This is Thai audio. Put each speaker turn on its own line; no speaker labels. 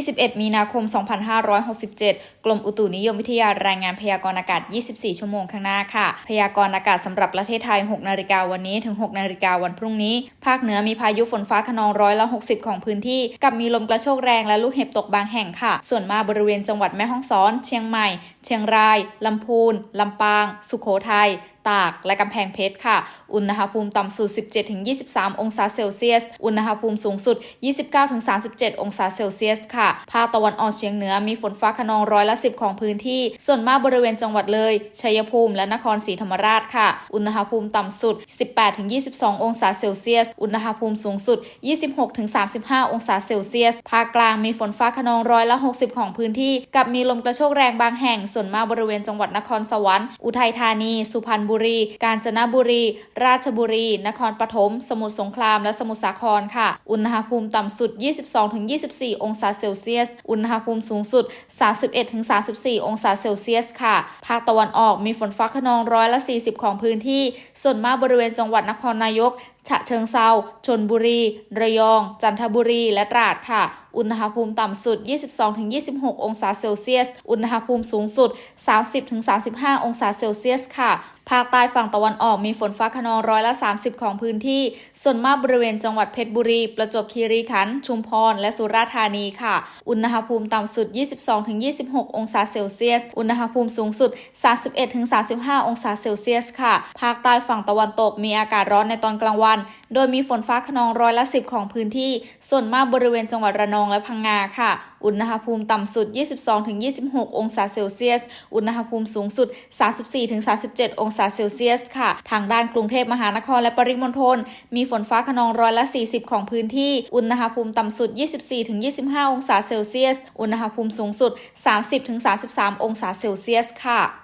21 มีนาคม 2567 กรมอุตุนิยมวิทยารายงานพยากรณ์อากาศ 24 ชั่วโมงข้างหน้าค่ะ พยากรณ์อากาศสำหรับประเทศไทย 6 นาฬิกาวันนี้ถึง 6 นาฬิกาวันพรุ่งนี้ ภาคเหนือมีพายุฝนฟ้าขนองร้อยละ 60 ของพื้นที่ กับมีลมกระโชกแรงและลูกเห็บตกบางแห่งค่ะ ส่วนมาบริเวณจังหวัดแม่ฮ่องสอน เชียงใหม่ เชียงราย ลำพูน ลำปาง สุโขทัยตาก และกำแพงเพชรค่ะ อุณหภูมิต่ำสุด 17-23 องศาเซลเซียส อุณหภูมิสูงสุด 29-37 องศาเซลเซียสค่ะ ภาคตะวันออกเฉียงเหนือมีฝนฟ้าขนองร้อยละ 10 ของพื้นที่ ส่วนมากบริเวณจังหวัดเลย ชัยภูมิและนครศรีธรรมราชค่ะ อุณหภูมิต่ำสุด 18-22 องศาเซลเซียส อุณหภูมิสูงสุด 26-35 องศาเซลเซียส ภาคกลางมีฝนฟ้าขนองร้อยละ 60 ของพื้นที่ กับมีลมกระโชกแรงบางแห่ง ส่วนมากบริเวณจังหวัดนครสวรรค์ อุทัยธานี สุพรรณบุรีกาญจนบุรี ราชบุรี นครปฐม สมุทรสงคราม และสมุทรสาครค่ะ อุณหภูมิต่ำสุด 22-24 องศาเซลเซียส อุณหภูมิสูงสุด 31-34 องศาเซลเซียสค่ะ ภาคตะวันออกมีฝนฟ้าขนองร้อยละ 40 ของพื้นที่ ส่วนมากบริเวณจังหวัดนครนายกฉะเชิงเซาชนบุรี ระยอง จันทบุรี และตราดค่ะ อุณหภูมิต่ำสุด 22-26 องศาเซลเซียส อุณหภูมิสูงสุด 30-35 องศาเซลเซียสค่ะภาคใต้ฝั่งตะวันออกมีฝนฟ้าขนองร้อยละ 30 ของพื้นที่ ส่วนมากบริเวณจังหวัดเพชรบุรี ประจวบคีรีขันธ์ชุมพร และสุราษฎร์ธานีค่ะ อุณหภูมิต่ำสุด 22-26 องศาเซลเซียส อุณหภูมิสูงสุด 31-35 องศาเซลเซียสค่ะ ภาคใต้ฝั่งตะวันตกมีอากาศร้อนในตอนกลางวันโดยมีฝนฟ้าขนองร้อยละ10ของพื้นที่ ส่วนมากบริเวณจังหวัดระนองและพังงาค่ะ อุณหภูมิต่ำสุด 22-26 องศาเซลเซียส อุณหภูมิสูงสุด 34-37 องศาเซลเซียสค่ะ ทางด้านกรุงเทพมหานครและปริมณฑลมีฝนฟ้าขนองร้อยละ 40 ของพื้นที่ อุณหภูมิต่ำสุด 24-25 องศาเซลเซียส อุณหภูมิสูงสุด 30-33 องศาเซลเซียสค่ะ